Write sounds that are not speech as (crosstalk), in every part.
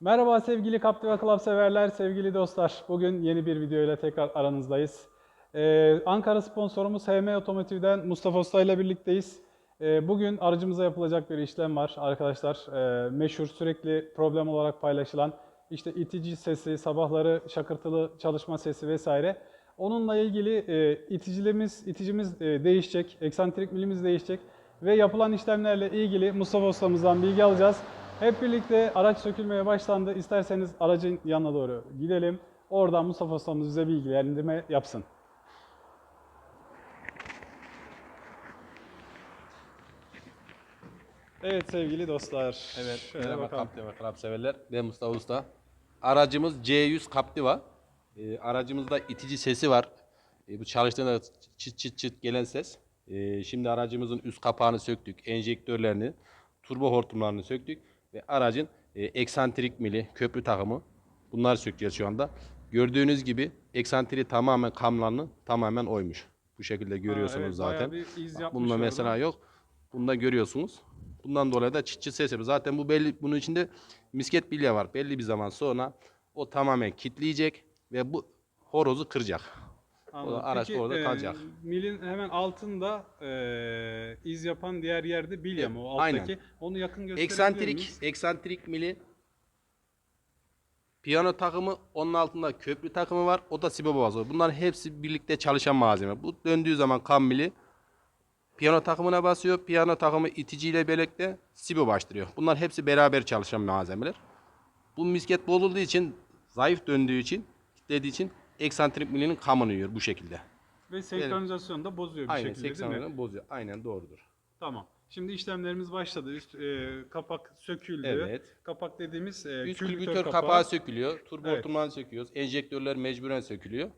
Merhaba sevgili Captiva Club severler, sevgili dostlar. Bugün yeni bir video ile tekrar aranızdayız. Ee, Ankara sponsorumuz HM Otomotiv'den Mustafa Usta ile birlikteyiz. Ee, bugün aracımıza yapılacak bir işlem var arkadaşlar. Ee, meşhur sürekli problem olarak paylaşılan işte itici sesi, sabahları şakırtılı çalışma sesi vesaire. Onunla ilgili e, iticimiz, iticimiz e, değişecek, eksantrik milimiz değişecek ve yapılan işlemlerle ilgili Mustafa Ustamızdan bilgi alacağız. Hep birlikte araç sökülmeye başlandı. İsterseniz aracın yanına doğru gidelim. Oradan Mustafa Ustamız bize bilgilendirme yapsın. Evet sevgili dostlar. Evet, Şöyle merhaba bakalım. Captiva Club severler. Ben Mustafa Usta. Aracımız C100 Captiva. Ee, aracımızda itici sesi var. Ee, bu çalıştığında çıt çıt çıt gelen ses. Ee, şimdi aracımızın üst kapağını söktük, enjektörlerini, turbo hortumlarını söktük ve aracın e, eksantrik mili, köprü takımı bunları sökeceğiz şu anda. Gördüğünüz gibi eksantriği tamamen kamlanlı, tamamen oymuş. Bu şekilde görüyorsunuz evet, zaten. bir iz Bunda orada. mesela yok. Bunda görüyorsunuz. Bundan dolayı da çıt çıt ses yapıyor. Zaten bu belli, bunun içinde misket bilye var. Belli bir zaman sonra o tamamen kitleyecek ve bu horozu kıracak. Anladım. araç Peki, orada e, kalacak. milin hemen altında e, iz yapan diğer yerde Evet, mi? O aynen. alttaki. Onu yakın gösterebilir Eksantrik, miyiz? eksantrik mili piyano takımı, onun altında köprü takımı var. O da sibo bazı. Bunların hepsi birlikte çalışan malzeme. Bu döndüğü zaman kam mili piyano takımına basıyor. Piyano takımı iticiyle birlikte sibo başlıyor. Bunlar hepsi beraber çalışan malzemeler. Bu misket bozulduğu için, zayıf döndüğü için, kitlediği için eksantrik milinin kamını yiyor bu şekilde. Ve senkronizasyonu da bozuyor bir Aynen şekilde değil mi? 80 bozuyor. Aynen doğrudur. Tamam. Şimdi işlemlerimiz başladı. Üst e, kapak söküldü. Evet. Kapak dediğimiz e, Üst külbütör kapağı. sökülüyor. Turbo Evet. hortumlarını söküyoruz. Enjektörler mecburen sökülüyor.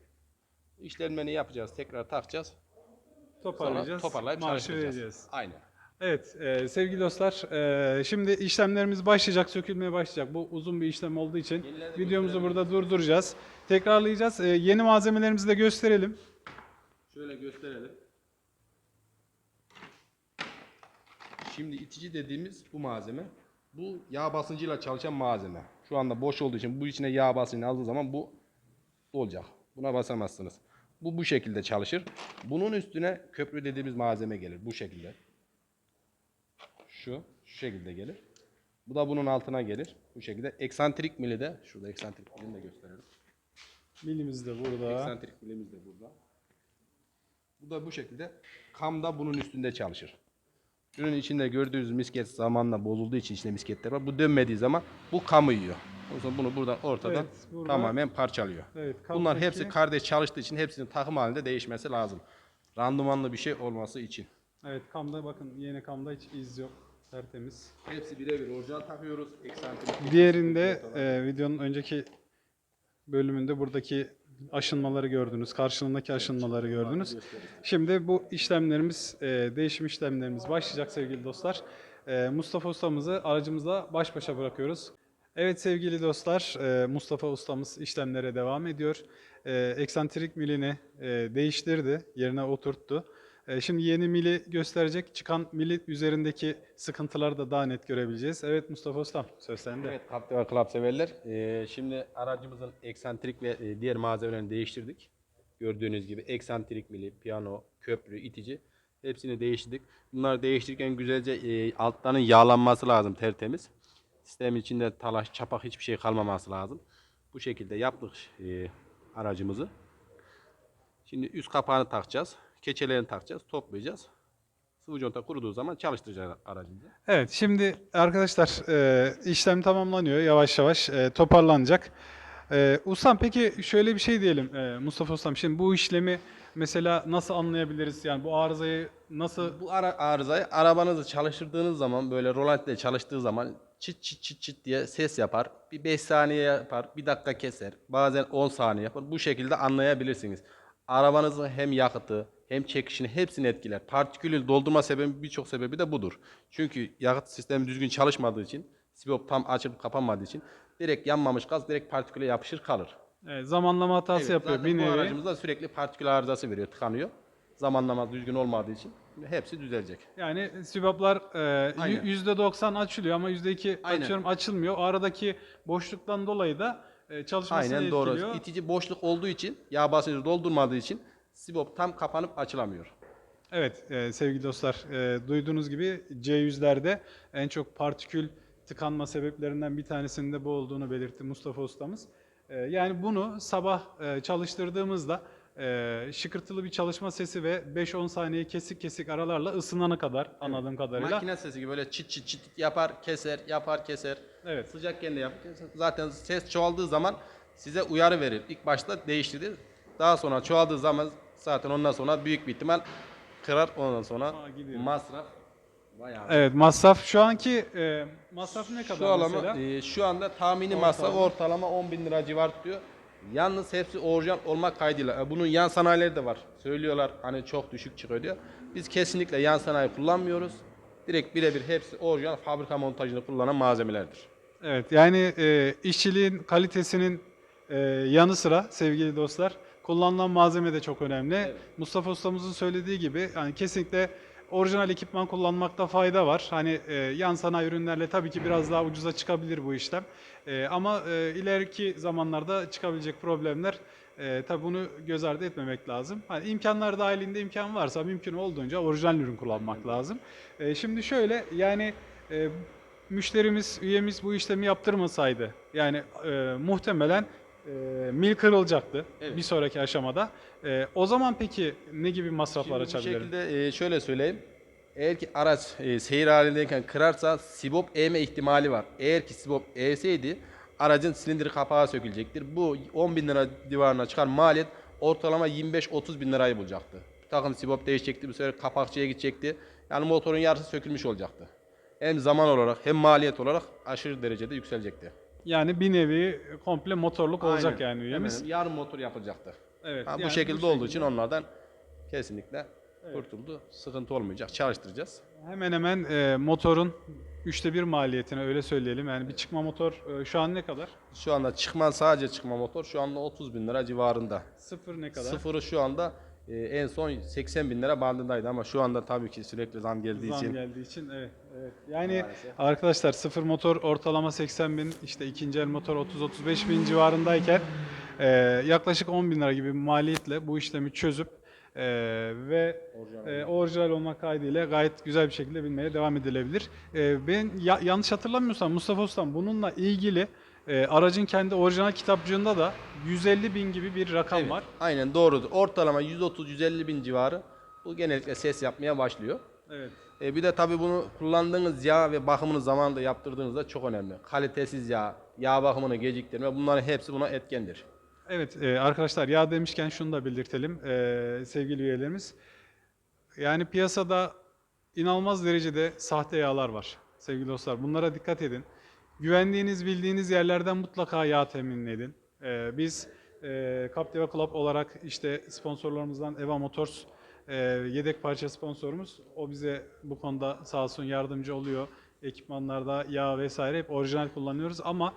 İşlemlerini yapacağız. Tekrar takacağız. Sonra toparlayacağız. toparlayıp marşı çalıştıracağız. Aynen. Evet e, sevgili dostlar e, şimdi işlemlerimiz başlayacak, sökülmeye başlayacak. Bu uzun bir işlem olduğu için Yenilerini videomuzu burada durduracağız. Tekrarlayacağız. E, yeni malzemelerimizi de gösterelim. Şöyle gösterelim. Şimdi itici dediğimiz bu malzeme. Bu yağ basıncıyla çalışan malzeme. Şu anda boş olduğu için bu içine yağ basıncını aldığı zaman bu olacak. Buna basamazsınız. Bu bu şekilde çalışır. Bunun üstüne köprü dediğimiz malzeme gelir. Bu şekilde. Şu, şu şekilde gelir. Bu da bunun altına gelir. Bu şekilde. Eksantrik mili de, şurada eksantrik milini de gösterelim. Milimiz de burada. Eksantrik milimiz de burada. Bu da bu şekilde. Kam da bunun üstünde çalışır. Şunun içinde gördüğünüz misket zamanla bozulduğu için içinde misketler var. Bu dönmediği zaman bu kamı yiyor. O zaman bunu buradan ortadan Evet, burada- tamamen parçalıyor. Evet, Bunlar hepsi kardeş çalıştığı için hepsinin takım halinde değişmesi lazım. Randımanlı bir şey olması için. Evet kamda bakın yeni kamda hiç iz yok. Tertemiz. Hepsi birebir orijinal takıyoruz. Eksantrik. Diğerinde e, videonun önceki bölümünde buradaki aşınmaları gördünüz. Karşılığındaki aşınmaları gördünüz. Şimdi bu işlemlerimiz, e, değişim işlemlerimiz başlayacak sevgili dostlar. E, Mustafa ustamızı aracımızla baş başa bırakıyoruz. Evet sevgili dostlar, e, Mustafa ustamız işlemlere devam ediyor. E, eksantrik milini e, değiştirdi, yerine oturttu. E, şimdi yeni mili gösterecek. Çıkan mili üzerindeki sıkıntıları da daha net görebileceğiz. Evet Mustafa ustam, söz sende. Evet Captiva Club severler. Ee, şimdi aracımızın eksantrik ve e, diğer malzemelerini değiştirdik. Gördüğünüz gibi eksantrik mili, piyano, köprü, itici hepsini değiştirdik. Bunları değiştirirken güzelce e, yağlanması lazım tertemiz. Sistemin içinde talaş, çapak hiçbir şey kalmaması lazım. Bu şekilde yaptık e, aracımızı. Şimdi üst kapağını takacağız. Keçelerini takacağız, toplayacağız. Sıvı conta kuruduğu zaman çalıştıracağız aracımızı. Evet, şimdi arkadaşlar e, işlem tamamlanıyor yavaş yavaş e, toparlanacak. E, ustam peki şöyle bir şey diyelim e, Mustafa ustam. Şimdi bu işlemi mesela nasıl anlayabiliriz? Yani bu arızayı nasıl Bu ara arızayı arabanızı çalıştırdığınız zaman böyle rolantiyle çalıştığı zaman çıt çıt çıt çıt diye ses yapar. Bir 5 saniye yapar, bir dakika keser. Bazen 10 saniye yapar. Bu şekilde anlayabilirsiniz. Arabanızın hem yakıtı hem çekişini hepsini etkiler. Partikülü doldurma sebebi birçok sebebi de budur. Çünkü yakıt sistemi düzgün çalışmadığı için, sibop tam açılıp kapanmadığı için direkt yanmamış gaz direkt partiküle yapışır kalır. e, zamanlama hatası Evet, yapıyor bir bu nevi? aracımızda sürekli partikül arızası veriyor, tıkanıyor. Zamanlama düzgün olmadığı için. hepsi düzelecek. Yani siboplar e, Aynen. y- %90 açılıyor ama %2 Aynen. açıyorum açılmıyor. O aradaki boşluktan dolayı da e, çalışmasını Aynen etkiliyor. doğru. İtici boşluk olduğu için, yağ basıncı doldurmadığı için sibop tam kapanıp açılamıyor. Evet e, sevgili dostlar e, duyduğunuz gibi C100'lerde en çok partikül tıkanma sebeplerinden bir tanesinin de bu olduğunu belirtti Mustafa ustamız. E, yani bunu sabah e, çalıştırdığımızda e, şıkırtılı bir çalışma sesi ve 5-10 saniye kesik kesik aralarla ısınana kadar anladığım kadarıyla. Makine sesi gibi böyle çıt çıt çıt yapar, keser, yapar, keser. Evet. Sıcakken de yapar. Zaten ses çoğaldığı zaman size uyarı verir. İlk başta değiştirir. Daha sonra çoğaldığı zaman zaten ondan sonra büyük bir ihtimal kırar. Ondan sonra Aa, gidiyor. masraf bayağı. Evet masraf şu anki e, masraf ne kadar Şu, alama, mesela? e, şu anda tahmini Ortalama. masraf ortalama 10 bin lira civar tutuyor. Yalnız hepsi orijinal olmak kaydıyla. E, Bunun yan sanayileri de var. Söylüyorlar hani çok düşük çıkıyor diyor. Biz kesinlikle yan sanayi kullanmıyoruz. Direkt birebir hepsi orijinal fabrika montajını kullanan malzemelerdir. Evet yani e, işçiliğin kalitesinin e, yanı sıra sevgili dostlar kullanılan malzeme de çok önemli. Mustafa ustamızın söylediği gibi yani kesinlikle orijinal ekipman kullanmakta fayda var. Hani e, yan sanayi ürünlerle tabii ki biraz daha ucuza çıkabilir bu işlem. E, ama e, ileriki zamanlarda çıkabilecek problemler e, tabii bunu göz ardı etmemek lazım. Hani imkanlar dahilinde imkan varsa mümkün olduğunca orijinal ürün kullanmak lazım. E, şimdi şöyle yani e, müşterimiz, üyemiz bu işlemi yaptırmasaydı yani e, muhtemelen e, mil kırılacaktı Evet. bir sonraki aşamada. E, o zaman peki ne gibi masraflar Şimdi bu açabilirim? şekilde e, şöyle söyleyeyim. Eğer ki araç e, seyir halindeyken kırarsa sibop eğme ihtimali var. Eğer ki sibop eğseydi aracın silindir kapağı sökülecektir. Bu 10 bin lira civarına çıkan maliyet ortalama 25-30 bin lirayı bulacaktı. Bir takım sibop değişecekti, bir sefer kapakçıya gidecekti. Yani motorun yarısı sökülmüş olacaktı. Hem zaman olarak hem maliyet olarak aşırı derecede yükselecekti. Yani bir nevi komple motorluk olacak Aynen. yani üyemiz. Hemen yarım motor yapılacaktı. Evet. Ha, bu yani şekilde bu olduğu için onlardan kesinlikle Evet. kurtuldu. Sıkıntı olmayacak. Çalıştıracağız. Hemen hemen e, motorun üçte bir maliyetine öyle söyleyelim. Yani bir çıkma motor e, şu an ne kadar? Şu anda çıkma sadece çıkma motor şu anda 30 bin lira civarında. Sıfır ne kadar? Sıfırı şu anda e, en son 80 bin lira bandındaydı ama şu anda tabii ki sürekli zam geldiği Zam için geldiği için evet. evet. Yani Maalesef. arkadaşlar sıfır motor ortalama 80 bin işte ikinci el motor 30-35 bin civarındayken e, yaklaşık 10 bin lira gibi bir maliyetle bu işlemi çözüp e, ve e, orijinal olmak kaydıyla gayet güzel bir şekilde bilmeye devam edilebilir. E, ben ya- yanlış hatırlamıyorsam Mustafa Ustam bununla ilgili e, aracın kendi orijinal kitapçığında da 150 bin gibi bir rakam Evet, var. Aynen doğrudur. Ortalama 130-150 bin civarı bu genellikle ses yapmaya başlıyor. Evet. E, bir de tabii bunu kullandığınız yağ ve bakımını zamanında yaptırdığınızda çok önemli. Kalitesiz yağ, yağ bakımını geciktirme bunların hepsi buna etkendir. Evet e, arkadaşlar yağ demişken şunu da belirtelim e, sevgili üyelerimiz. Yani piyasada inanılmaz derecede sahte yağlar var sevgili dostlar. Bunlara dikkat edin. Güvendiğiniz, bildiğiniz yerlerden mutlaka yağ temin edin. E, biz e, Captiva Club olarak işte sponsorlarımızdan Eva Motors e, yedek parça sponsorumuz. O bize bu konuda sağ olsun yardımcı oluyor. Ekipmanlarda yağ vesaire hep orijinal kullanıyoruz ama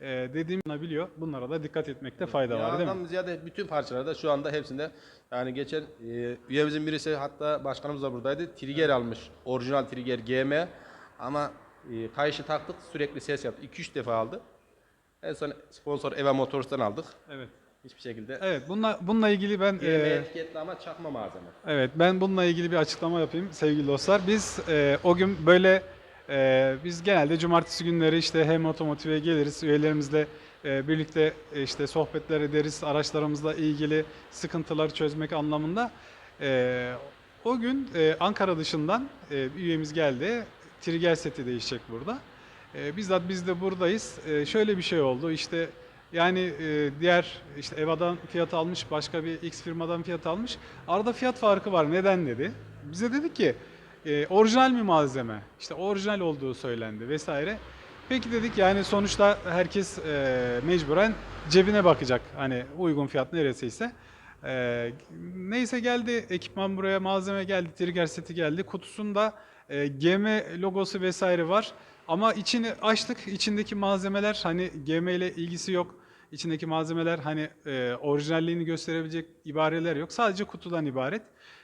e, dediğim biliyor. Bunlara da dikkat etmekte fayda var değil mi? Yağdan ziyade bütün parçalarda şu anda hepsinde yani geçen e, üyemizin birisi hatta başkanımız da buradaydı. Trigger almış. Orijinal trigger GM ama e, kayışı taktık sürekli ses yaptı. 2-3 defa aldı. En son sponsor Eva Motors'tan aldık. Evet. Hiçbir şekilde Evet, bununla bununla ilgili ben GM e, etiketli ama çakma malzeme. evet ben bununla ilgili bir açıklama yapayım sevgili dostlar. Biz e, o gün böyle e, biz genelde cumartesi günleri işte hem otomotive geliriz üyelerimizle e, birlikte e, işte sohbetler ederiz araçlarımızla ilgili sıkıntıları çözmek anlamında. E, o gün e, Ankara dışından e, bir üyemiz geldi. Trigger seti değişecek burada. E, bizzat biz de buradayız. E, şöyle bir şey oldu. İşte yani e, diğer işte Eva'dan fiyat almış, başka bir X firmadan fiyat almış. Arada fiyat farkı var. Neden dedi? Bize dedik ki e, orijinal mi malzeme? İşte orijinal olduğu söylendi vesaire. Peki dedik yani sonuçta herkes e, mecburen cebine bakacak. Hani uygun fiyat neresiyse. E, neyse geldi ekipman buraya malzeme geldi, trigger seti geldi. Kutusunda e, GM logosu vesaire var. Ama içini açtık. içindeki malzemeler hani GM ile ilgisi yok. İçindeki malzemeler hani e, orijinalliğini gösterebilecek ibareler yok. Sadece kutudan ibaret.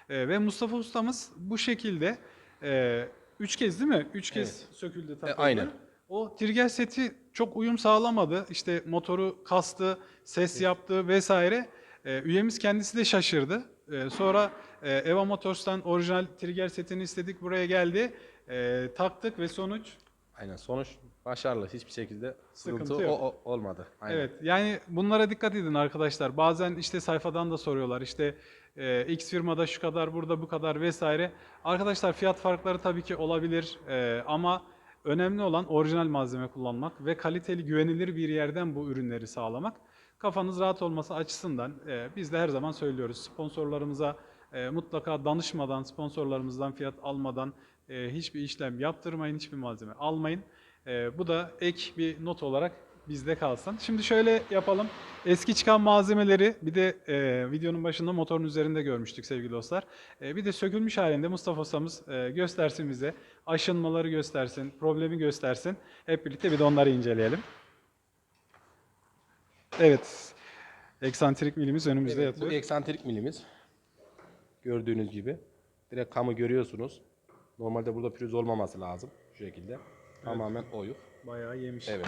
E, ve Mustafa ustamız bu şekilde e, üç kez değil mi? Üç kez Evet. söküldü takıldı. aynen. O trigger seti çok uyum sağlamadı. İşte motoru kastı, ses yaptı vesaire. E, üyemiz kendisi de şaşırdı. E, sonra e, Eva Motors'tan orijinal trigger setini istedik. Buraya geldi. E, taktık ve sonuç Aynen sonuç başarılı. Hiçbir şekilde Sıkıntı sıkıntı yok. o, o- olmadı. Aynen. Evet yani bunlara dikkat edin arkadaşlar. Bazen işte sayfadan da soruyorlar işte e, X firmada şu kadar burada bu kadar vesaire. Arkadaşlar fiyat farkları tabii ki olabilir e, ama önemli olan orijinal malzeme kullanmak ve kaliteli güvenilir bir yerden bu ürünleri sağlamak. Kafanız rahat olması açısından e, biz de her zaman söylüyoruz sponsorlarımıza e, mutlaka danışmadan, sponsorlarımızdan fiyat almadan e, hiçbir işlem yaptırmayın, hiçbir malzeme almayın. E, bu da ek bir not olarak bizde kalsın. Şimdi şöyle yapalım. Eski çıkan malzemeleri bir de e, videonun başında motorun üzerinde görmüştük sevgili dostlar. E, bir de sökülmüş halinde Mustafa ustamız e, göstersin bize. Aşınmaları göstersin, problemi göstersin. Hep birlikte bir de onları inceleyelim. Evet. Eksantrik milimiz önümüzde Evet, yatıyor. bu eksantrik milimiz. Gördüğünüz gibi. Direkt kamı görüyorsunuz. Normalde burada pürüz olmaması lazım. Şu şekilde. Tamamen oyuk. Bayağı yemiş. Evet.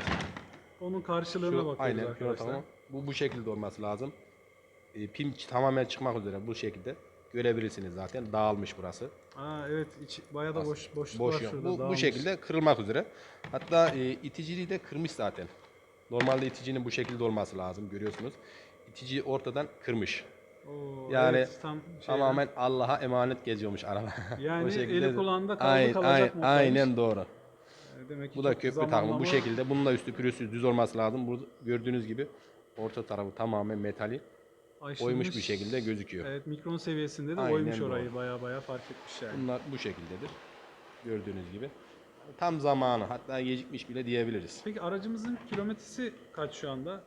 Onun karşılığına Şu, bakıyoruz aynen. arkadaşlar. Şurada tamam. Bu bu şekilde olması lazım. E, pim tamamen çıkmak üzere bu şekilde. Görebilirsiniz zaten. Dağılmış burası. Aa evet iç, bayağı da boş boşluk Boş yok. şurada. Bu, bu dağılmış. şekilde kırılmak üzere. Hatta e, iticiliği de kırmış zaten. Normalde iticinin bu şekilde olması lazım. Görüyorsunuz. İtici ortadan kırmış. Oo, Yani evet, tam şeyden- Tamamen Allah'a emanet geziyormuş araba. Yani (laughs) eli kulağında kaldı Aynen, kalacak aynen, aynen doğru. Demek ki Bu da çok köprü takımı zamanlama- bu şekilde. Bunun da üstü pürüzsüz düz olması lazım. Bu gördüğünüz gibi orta tarafı tamamen metali Aşınmış. bir şekilde gözüküyor. Evet mikron seviyesinde de Aynen oymuş doğru. orayı baya baya fark etmiş yani. Bunlar bu şekildedir. Gördüğünüz gibi. Tam zamanı hatta gecikmiş bile diyebiliriz. Peki aracımızın kilometresi kaç şu anda?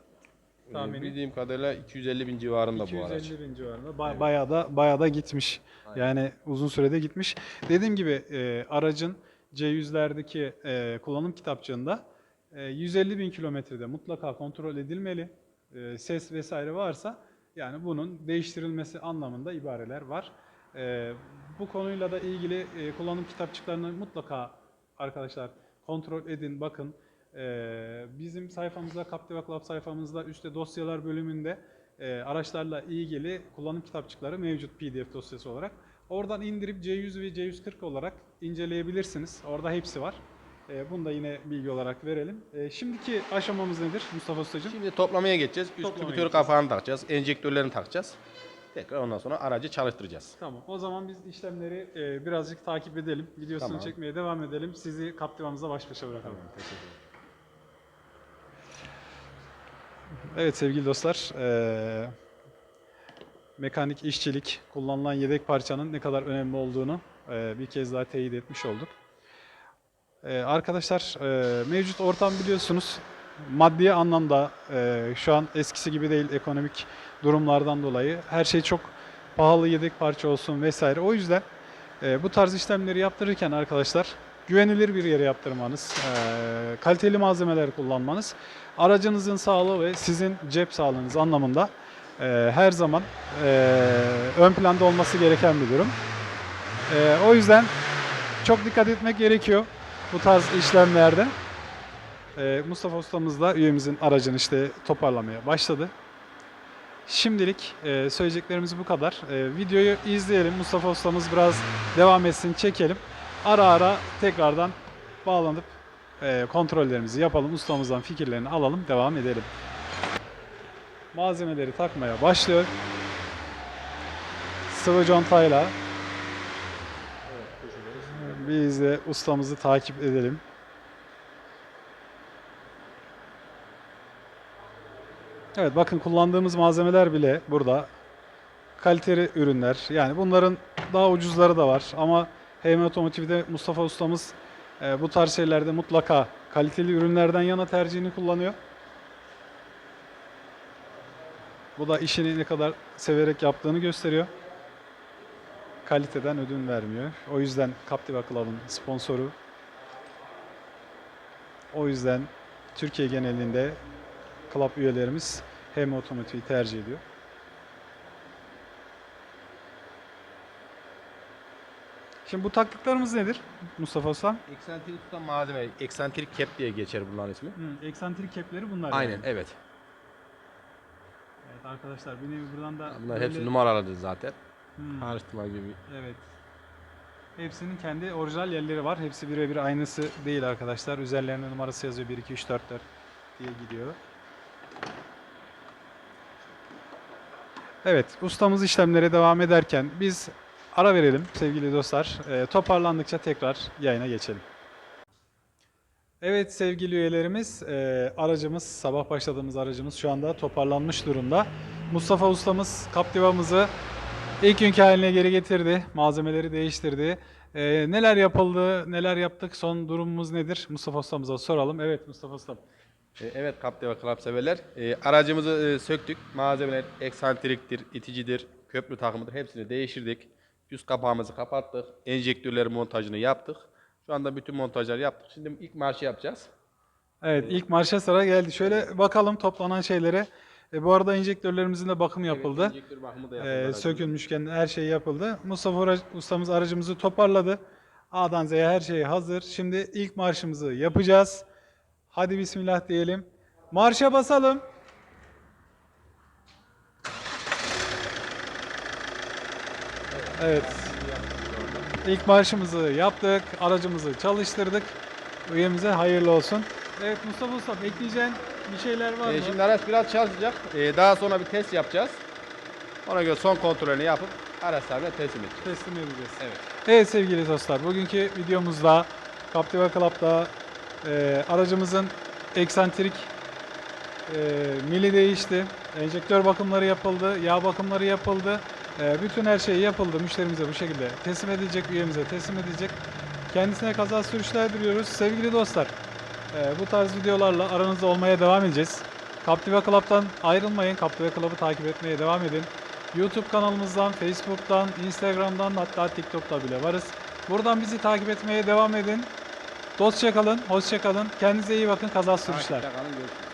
Ee, Tahmini? Bildiğim kadarıyla 250 bin civarında bu araç. 250 bin civarında. Ba- Bayağı da bayağı da gitmiş. Yani uzun sürede gitmiş. Dediğim gibi e, aracın C100'lerdeki e, kullanım kitapçığında e, 150 bin kilometrede mutlaka kontrol edilmeli. E, ses vesaire varsa yani bunun değiştirilmesi anlamında ibareler var. E, bu konuyla da ilgili e, kullanım kitapçıklarını mutlaka arkadaşlar kontrol edin, bakın. E, bizim sayfamızda, Captiva Club sayfamızda üstte dosyalar bölümünde e, araçlarla ilgili kullanım kitapçıkları mevcut PDF dosyası olarak. Oradan indirip C100 ve C140 olarak inceleyebilirsiniz. Orada hepsi var. E, bunu da yine bilgi olarak verelim. E, şimdiki aşamamız nedir Mustafa Ustacığım? Şimdi toplamaya geçeceğiz. Üst Toplamaya geçeceğiz. kapağını takacağız. Enjektörlerini takacağız. Tekrar ondan sonra aracı çalıştıracağız. Tamam. O zaman biz işlemleri e, birazcık takip edelim. Videosunu Tamam. çekmeye devam edelim. Sizi Captiva'mıza baş başa bırakalım. Evet sevgili dostlar, eee, mekanik işçilik, kullanılan yedek parçanın ne kadar önemli olduğunu eee, bir kez daha teyit etmiş olduk. Eee, arkadaşlar eee, mevcut ortam biliyorsunuz maddi anlamda eee, şu an eskisi gibi değil ekonomik durumlardan dolayı her şey çok pahalı yedek parça olsun vesaire. O yüzden eee, bu tarz işlemleri yaptırırken arkadaşlar güvenilir bir yere yaptırmanız, eee, kaliteli malzemeler kullanmanız aracınızın sağlığı ve sizin cep sağlığınız anlamında eee, her zaman eee, ön planda olması gereken bir durum. O yüzden çok dikkat etmek gerekiyor bu tarz işlemlerde. Mustafa ustamız da üyemizin aracını işte toparlamaya başladı. Şimdilik söyleyeceklerimiz bu kadar. Videoyu izleyelim. Mustafa ustamız biraz devam etsin, çekelim. Ara ara tekrardan bağlanıp eee, kontrollerimizi yapalım. Ustamızdan fikirlerini alalım, devam edelim. Malzemeleri takmaya başlıyor. Sıvı contayla biz de ustamızı takip edelim. Evet bakın kullandığımız malzemeler bile burada kaliteli ürünler. Yani bunların daha ucuzları da var ama HM Otomotiv'de Mustafa ustamız e, bu tarz şeylerde mutlaka kaliteli ürünlerden yana tercihini kullanıyor. Bu da işini ne kadar severek yaptığını gösteriyor. Kaliteden ödün vermiyor. O yüzden Captiva Club'ın sponsoru. O yüzden Türkiye genelinde club üyelerimiz hem otomotivi tercih ediyor. Şimdi bu taktıklarımız nedir Mustafa Usta? Eksantrik tutan malzeme, eksantrik kep diye geçer bunların ismi. Hı, eksantrik kepleri bunlar. Aynen yani. evet. Evet arkadaşlar bir nevi buradan da Bunlar böyle- hepsi numaralıdır zaten. Hmm, Karıştırma gibi. Evet. Hepsinin kendi orijinal yerleri var. Hepsi birebir aynısı değil arkadaşlar. Üzerlerine numarası yazıyor 1 2 3 4 4 diye gidiyor. Evet, ustamız işlemlere devam ederken biz ara verelim sevgili dostlar. Ee, toparlandıkça tekrar yayına geçelim. Evet sevgili üyelerimiz, e, aracımız, sabah başladığımız aracımız şu anda toparlanmış durumda. Mustafa ustamız Captiva'mızı ilk günkü haline geri getirdi, malzemeleri değiştirdi. E, neler yapıldı, neler yaptık, son durumumuz nedir? Mustafa ustamıza soralım. Evet Mustafa ustam. E, Evet Captiva Club severler. Aracımızı söktük. Malzemeler eksantriktir, iticidir, köprü takımıdır. Hepsini değiştirdik. Üst kapağımızı kapattık. Enjektörlerin montajını yaptık. Şu anda bütün montajları yaptık. Şimdi ilk marşı yapacağız. Evet ilk marşa sıra geldi. Şöyle bakalım toplanan şeylere. E, bu arada enjektörlerimizin de bakımı yapıldı. Evet, enjektör bakımı da yapıldı. Aracımızın. sökülmüşken her şey yapıldı. Mustafa ustamız aracımızı toparladı. A'dan Z'ye her şey hazır. Şimdi ilk marşımızı yapacağız. Hadi bismillah diyelim. Marşa basalım. Evet. İlk marşımızı yaptık. Aracımızı çalıştırdık. Üyemize hayırlı olsun. Evet Mustafa Usta ekleyeceğin bir şeyler var mı? E, şimdi araç biraz çalışacak. E, daha sonra bir test yapacağız. Ona göre son kontrolünü yapıp araç sahibine teslim edeceğiz. teslim edeceğiz. Evet. Evet sevgili dostlar, bugünkü videomuzda Captiva Club'da e, aracımızın eksantrik e, mili değişti, enjektör bakımları yapıldı, yağ bakımları yapıldı. E, bütün her şey yapıldı. Müşterimize bu şekilde teslim edilecek, üyemize teslim edilecek. Kendisine kaza sürüşler diliyoruz. Sevgili dostlar, e, bu tarz videolarla aranızda olmaya devam edeceğiz. Captiva Club'dan ayrılmayın. Captiva Club'ı takip etmeye devam edin. YouTube kanalımızdan, Facebook'tan, Instagram'dan hatta TikTok'ta bile varız. Buradan bizi takip etmeye devam edin. Dostça kalın, hoşça kalın. Kendinize iyi bakın. Kaza sürüşler. Takipte kalın, görüşürüz.